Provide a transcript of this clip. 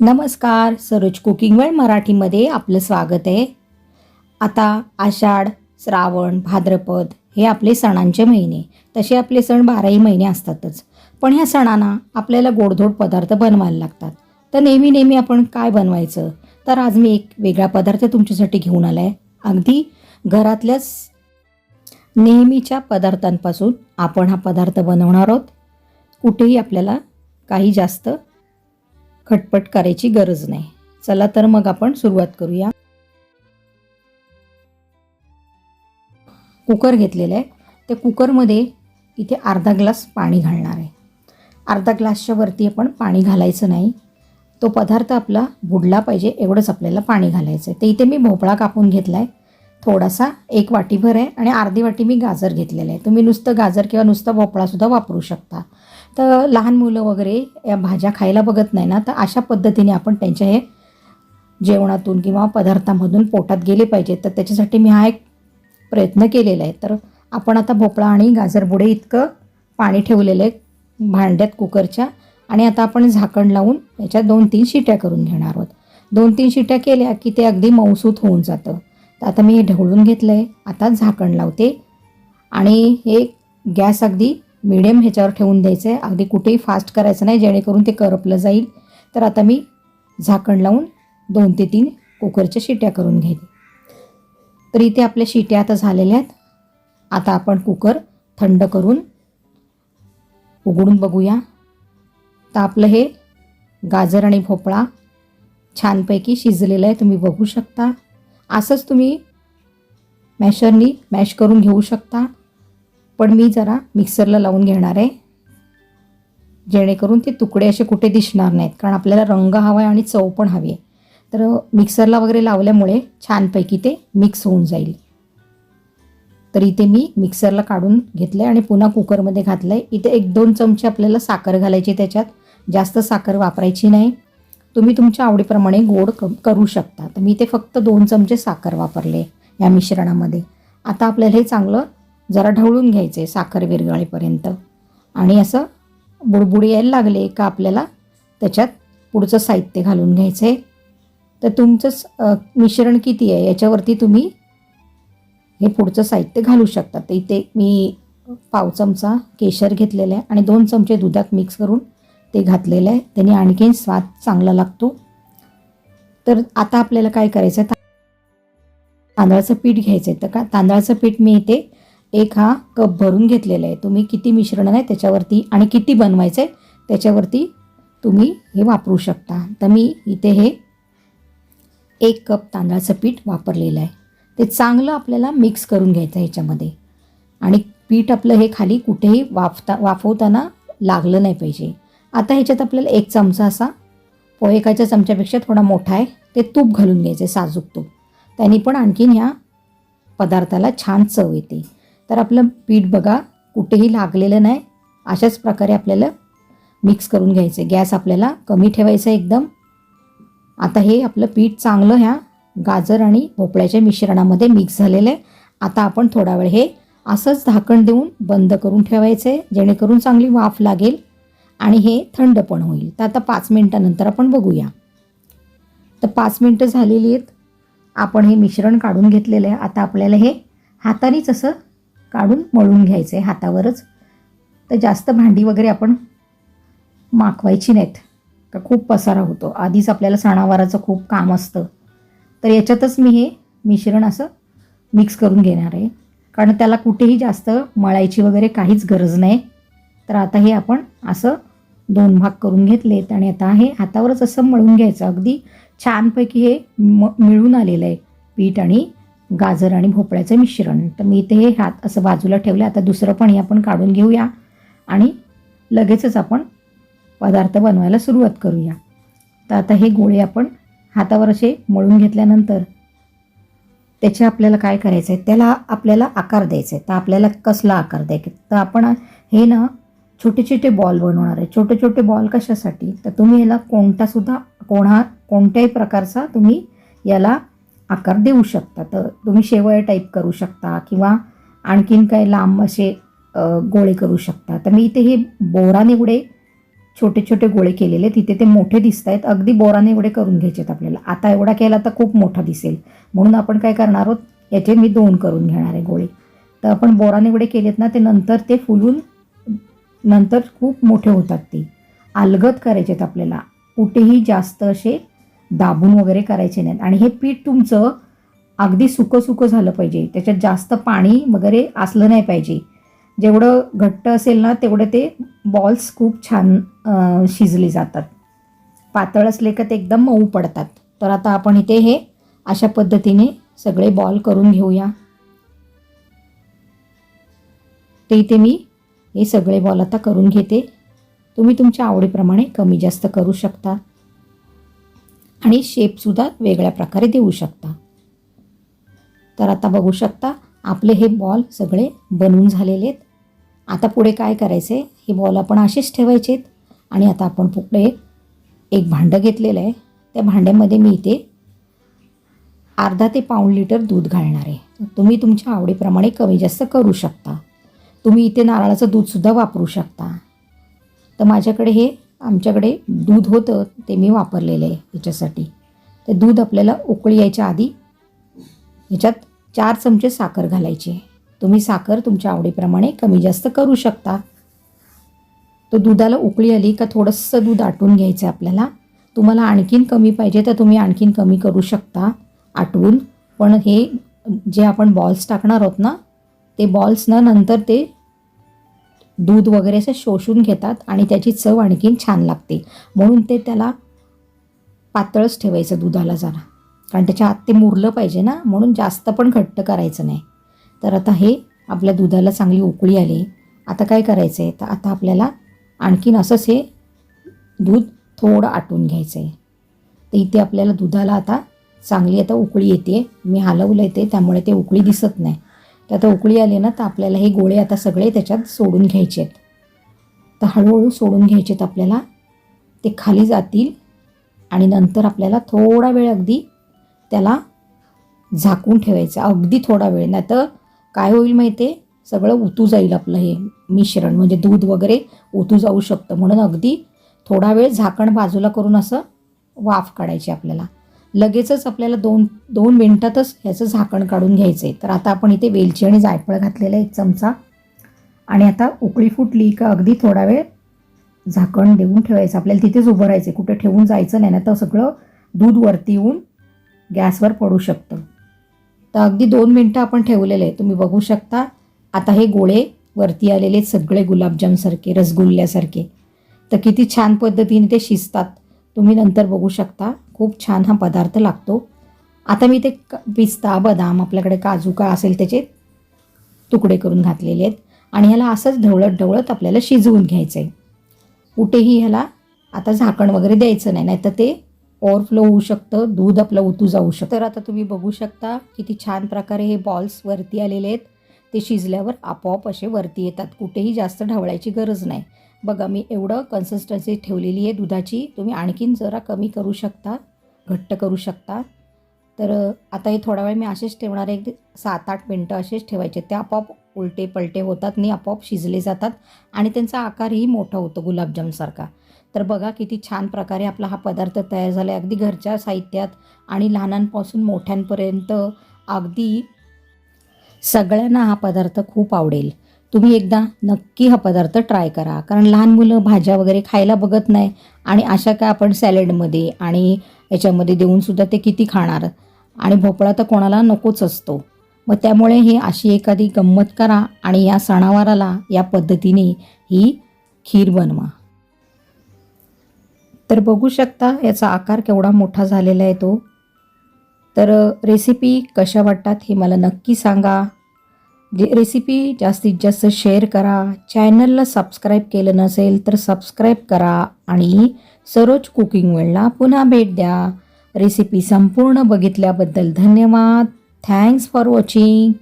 नमस्कार सरोज कुकिंग वेळ मराठीमध्ये आपलं स्वागत आहे. आता आषाढ श्रावण भाद्रपद हे आपले सणांचे महिने. तसे आपले सण बाराही महिने असतातच. पण ह्या सणांना आपल्याला गोडधोड पदार्थ बनवायला लागतात. तर नेहमी नेहमी आपण काय बनवायचं? तर आज मी एक वेगळा पदार्थ तुमच्यासाठी घेऊन आला आहे अगदी घरातल्याच नेहमीच्या पदार्थांपासून आपण हा पदार्थ बनवणार आहोत. कुठेही आपल्याला काही जास्त खटपट करायची गरज नाही. चला तर मग आपण सुरुवात करूया. कुकर घेतलेलं आहे. त्या कुकरमध्ये इथे अर्धा ग्लास पाणी घालणार आहे. अर्धा ग्लासच्या वरती आपण पाणी घालायचं नाही. तो पदार्थ आपला बुडला पाहिजे एवढंच आपल्याला पाणी घालायचं आहे. ते इथे मी भोपळा कापून घेतला आहे थोडासा एक वाटीभर आहे आणि अर्धी वाटी मी गाजर घेतलेलं आहे. तुम्ही नुसतं गाजर किंवा नुसतं भोपळासुद्धा वापरू शकता. तर लहान मुलं वगैरे या भाज्या खायला बघत नाही ना तर अशा पद्धतीने आपण त्यांच्या हे जेवणातून किंवा पदार्थामधून पोटात गेले पाहिजेत तर त्याच्यासाठी मी हा एक प्रयत्न केलेला आहे. तर आपण आता भोपळा आणि गाजरबुडे इतकं पाणी ठेवलेलं आहे भांड्यात कुकरच्या आणि आता आपण झाकण लावून याच्यात दोन तीन शिट्या करून घेणार आहोत. दोन तीन शिट्या केल्या की ते अगदी मऊसूत होऊन जातं. तर आता मी हे ढवळून घेतलं आहे आता झाकण लावते आणि हे गॅस अगदी मिडियम ह्याच्यावर ठेवून द्यायचं आहे अगदी कुठेही फास्ट करायचं नाही जेणेकरून ते करपलं जाईल. तर आता मी झाकण लावून दोन ते तीन कुकरच्या शिट्या करून घेते तर इथे आपल्या शिट्या आता झालेल्या आहेत. आता आपण कुकर थंड करून उघडून बघूया. तर आपलं हे गाजर आणि भोपळा छानपैकी शिजलेलं आहे तुम्ही बघू शकता. असंच तुम्ही मॅशरनी मॅश करून घेऊ शकता. पण मी जरा मिक्सरला लावून घेणार आहे. जेणेकरून ते तुकडे असे कुठे दिसणार नाहीत कारण आपल्याला रंग हवा आहे आणि चव पण हवी आहे. तर मिक्सरला वगैरे लावल्यामुळे छानपैकी ते मिक्स होऊन जाईल. तर इथे मी मिक्सरला काढून घेतलं आहे आणि पुन्हा कुकरमध्ये घातलं आहे इथे एक दोन चमचे आपल्याला साखर घालायची त्याच्यात. जास्त साखर वापरायची नाही. तुम्ही तुमच्या आवडीप्रमाणे गोड क करू शकता. तर मी ते फक्त दोन चमचे साखर वापरले या मिश्रणामध्ये. आता आपल्याला हे चांगलं जरा ढवळून घ्यायचं आहे साखर विरघळेपर्यंत. आणि असं बुडबुड यायला लागले का आपल्याला त्याच्यात पुढचं साहित्य घालून घ्यायचं आहे तर तुमचं मिश्रण किती आहे? याच्यावरती तुम्ही हे पुढचं साहित्य घालू शकता. तर इथे मी पाव चमचा केशर घेतलेला आहे आणि दोन चमचे दुधात मिक्स करून ते घातलेलं आहे. त्याने आणखीन स्वाद चांगला लागतो. तर आता आपल्याला काय करायचं आहे तांदळाचं पीठ घ्यायचं आहे तर का तांदळाचं पीठ मी इथे एक हा कप भरून घेतलेला आहे. तुम्ही किती मिश्रण आहे त्याच्यावरती आणि किती बनवायचं आहे त्याच्यावरती तुम्ही हे वापरू शकता. तर मी इथे हे एक कप तांदळाचं पीठ वापरलेलं आहे. ते चांगलं आपल्याला मिक्स करून घ्यायचं आहे ह्याच्यामध्ये आणि पीठ आपलं हे खाली कुठेही वाफता वाफवताना लागलं नाही पाहिजे. आता ह्याच्यात आपल्याला एक चमचा असा पोहेकाच्या चमच्यापेक्षा थोडा मोठा आहे. ते तूप घालून घ्यायचं आहे साजूक तूप. त्यांनी पण आणखीन ह्या पदार्थाला छान चव येते. तर आपलं पीठ बघा कुठेही लागलेलं नाही. अशाच प्रकारे आपल्याला मिक्स करून घ्यायचं आहे गॅस आपल्याला कमी ठेवायचा आहे एकदम. आता हे आपलं पीठ चांगलं ह्या गाजर आणि भोपळ्याच्या मिश्रणामध्ये मिक्स झालेलं आहे. आता आपण थोडा वेळ हे असंच झाकण देऊन बंद करून ठेवायचं आहे जेणेकरून चांगली वाफ लागेल आणि हे थंड पण होईल. तर आता पाच मिनटानंतर आपण बघूया. तर पाच मिनटं झालेली आहेत. आपण हे मिश्रण काढून घेतलेलं आहे. आता आपल्याला हे हातानेच असं काढून मळून घ्यायचं आहे हातावरच. तर जास्त भांडी वगैरे आपण माखवायची नाहीत. का खूप पसारा होतो. आधीच आपल्याला सणावाराचं खूप काम असतं. तर याच्यातच मी हे मिश्रण असं मिक्स करून घेणार आहे. कारण त्याला कुठेही जास्त मळायची वगैरे काहीच गरज नाही. तर आता हे आपण असं दोन भाग करून घेतलेत आणि आता हे हातावरच असं मळून घ्यायचं. अगदी छानपैकी हे म मिळून आलेलं आहे. पीठ आणि गाजर आणि भोपळ्याचं मिश्रण. तर मी इथे हे हात असं बाजूला ठेवलं. आता दुसरं पण हे आपण काढून घेऊया आणि लगेचच आपण पदार्थ बनवायला सुरुवात करूया. तर आता हे गोळे आपण हातावर असे मळून घेतल्यानंतर त्याचे आपल्याला काय करायचं आहे त्याला आपल्याला आकार द्यायचा आहे तर आपल्याला कसला आकार द्यायचा? तर आपण हे ना छोटे छोटे बॉल बनवणार आहे. छोटे छोटे बॉल कशासाठी? तर तुम्ही याला कोणतासुद्धा कोणा कोणत्याही प्रकारचा तुम्ही याला आकार देऊ शकता. तर तुम्ही शेवया टाईप करू शकता किंवा आणखीन काय लांब असे गोळे करू शकता. तर मी इथे हे बोराने एवढे छोटे छोटे गोळे केलेले तिथे ते मोठे दिसत आहेत अगदी बोराने एवढे करून घ्यायचे आहेत आपल्याला. आता एवढा केला तर खूप मोठा दिसेल. म्हणून आपण काय करणार आहोत याचे मी दोन करून घेणार आहे गोळे. तर आपण बोराने एवढे केलेत ना ते नंतर ते फुलून नंतर खूप मोठे होतात ते. अलगद करायचे आहेत आपल्याला. कुठेही जास्त असे दाबून वगैरे करायचे नाहीत. आणि हे पीठ तुमचं अगदी सुकं सुकं झालं पाहिजे. त्याच्यात जास्त पाणी वगैरे असलं नाही पाहिजे. जेवढं घट्ट असेल ना तेवढे ते बॉल्स खूप छान शिजले जातात. पातळ असले का ते एकदम मऊ पडतात. तर आता आपण इथे हे अशा पद्धतीने सगळे बॉल करून घेऊया. ते इथे मी हे सगळे बॉल आता करून घेते. तुम्ही तुमच्या आवडीप्रमाणे कमी जास्त करू शकता. आणि शेपसुद्धा वेगळ्या प्रकारे देऊ शकता. तर आता बघू शकता आपले हे बॉल सगळे बनवून झालेले आहेत. आता पुढे काय करायचे हे बॉल आपण असेच ठेवायचे आहेत आणि आता आपण पुढे एक भांडं घेतलेलं आहे. त्या भांड्यामध्ये मी इथे अर्धा ते पाऊण लिटर दूध घालणार आहे. तुम्ही तुमच्या आवडीप्रमाणे कमी जास्त करू शकता. तुम्ही इथे नारळाचं दूधसुद्धा वापरू शकता. तर माझ्याकडे हे आमच्याकडे दूध होतं ते मी वापरलेलं आहे याच्यासाठी. ते दूध आपल्याला उकळी यायच्या आधी ह्याच्यात चार चमचे साखर घालायची तुम्ही साखर तुमच्या आवडीप्रमाणे कमी जास्त करू शकता. तो दुधाला उकळी आली का थोडंसं दूध आटून घ्यायचं आहे आपल्याला. तुम्हाला आणखीन कमी पाहिजे तर तुम्ही आणखीन कमी करू शकता आटवून. पण हे जे आपण बॉल्स टाकणार आहोत ना ते बॉल्सनं नंतर ते दूध वगैरे असं शोषून घेतात आणि त्याची चव आणखीन छान लागते. म्हणून ते त्याला पातळच ठेवायचं दुधाला जरा. कारण त्याच्या आत ते मुरलं पाहिजे ना म्हणून जास्त पण घट्ट करायचं नाही. तर आता हे आपल्या दुधाला चांगली उकळी आली. आता काय करायचं आहे तर आता आपल्याला आणखीन असंच हे दूध थोडं आटून घ्यायचं आहे तर इथे आपल्याला दुधाला आता चांगली आता उकळी येते मी हलवलं येते त्यामुळे ते उकळी दिसत नाही. तर आता उकळी आली ना तर आपल्याला हे गोळे आता सगळे त्याच्यात सोडून घ्यायचे आहेत. तर हळूहळू सोडून घ्यायचे आहेत आपल्याला. ते खाली जातील आणि नंतर आपल्याला थोडा वेळ अगदी त्याला झाकून ठेवायचं. अगदी थोडा वेळ. नाही तर काय होईल माहिती आहे सगळं उतू जाईल आपलं हे मिश्रण. म्हणजे दूध वगैरे उतू जाऊ शकतं. म्हणून अगदी थोडा वेळ झाकण बाजूला करून असं वाफ काढायची आपल्याला. लगेचच आपल्याला दोन दोन मिनटातच ह्याचं झाकण काढून घ्यायचं आहे तर आता आपण इथे वेलची आणि जायफळ घातलेलं एक चमचा. आणि आता उकळी फुटली का अगदी थोडा वेळ झाकण देऊन ठेवायचं. आपल्याला तिथेच उभं राहायचं कुठे ठेवून जायचं नाही ना तर सगळं दूध वरती येऊन गॅसवर पडू शकतं. तर अगदी दोन मिनटं आपण ठेवलेलं आहे. तुम्ही बघू शकता. आता हे गोळे वरती आलेले आहेत सगळे गुलाबजामसारखे रसगुल्ल्यासारखे. तर किती छान पद्धतीने ते शिजतात. तुम्ही नंतर बघू शकता. खूप छान हा पदार्थ लागतो. आता मी ते क- पिस्ता बदाम आपल्याकडे काजू का असेल त्याचे तुकडे करून घातलेले आहेत. आणि ह्याला असंच ढवळत ढवळत आपल्याला शिजवून घ्यायचं आहे कुठेही ह्याला आता झाकण वगैरे द्यायचं नाही नाहीतर ते ओव्हरफ्लो होऊ शकतं दूध आपलं उतू जाऊ शकतं. तर आता तुम्ही बघू शकता किती छान प्रकारे हे बॉल्स वरती आलेले आहेत. ते शिजल्यावर आपोआप असे वरती येतात. कुठेही जास्त ढवळायची गरज नाही. बघा मी एवढं कन्सिस्टन्सी ठेवलेली आहे दुधाची. तुम्ही आणखीन जरा कमी करू शकता घट्ट करू शकता. तर आता हे थोडा वेळ मी असेच ठेवणार आहे. एक सात आठ मिनटं असेच ठेवायचे. ते आपोआप उलटे पलटे होतात आणि आपोआप शिजले जातात आणि त्यांचा आकारही मोठा होतो गुलाबजामसारखा. तर बघा किती छान प्रकारे आपला हा पदार्थ तयार झाला आहे. अगदी घरच्या साहित्यात आणि लहानांपासून मोठ्यांपर्यंत अगदी सगळ्यांना हा पदार्थ खूप आवडेल. तुम्ही एकदा नक्की हा पदार्थ ट्राय करा. कारण लहान मुलं भाज्या वगैरे खायला बघत नाही आणि अशा काय आपण सॅलेडमध्ये आणि याच्यामध्ये देऊनसुद्धा ते किती खाणार? आणि भोपळा तर कोणाला नकोच असतो. मग त्यामुळे हे अशी एखादी गंमत करा आणि या सणावाराला या पद्धतीने ही खीर बनवा. तर बघू शकता याचा आकार केवढा मोठा झालेला आहे तो. तर रेसिपी कशा वाटतात हे मला नक्की सांगा. जे रेसिपी जास्तीत जास्त शेअर करा. चॅनलला सबस्क्राईब केलं नसेल तर सबस्क्राईब करा आणि सरोज कुकिंग वेळला पुन्हा भेट द्या. रेसिपी संपूर्ण बघितल्याबद्दल धन्यवाद. Thanks for watching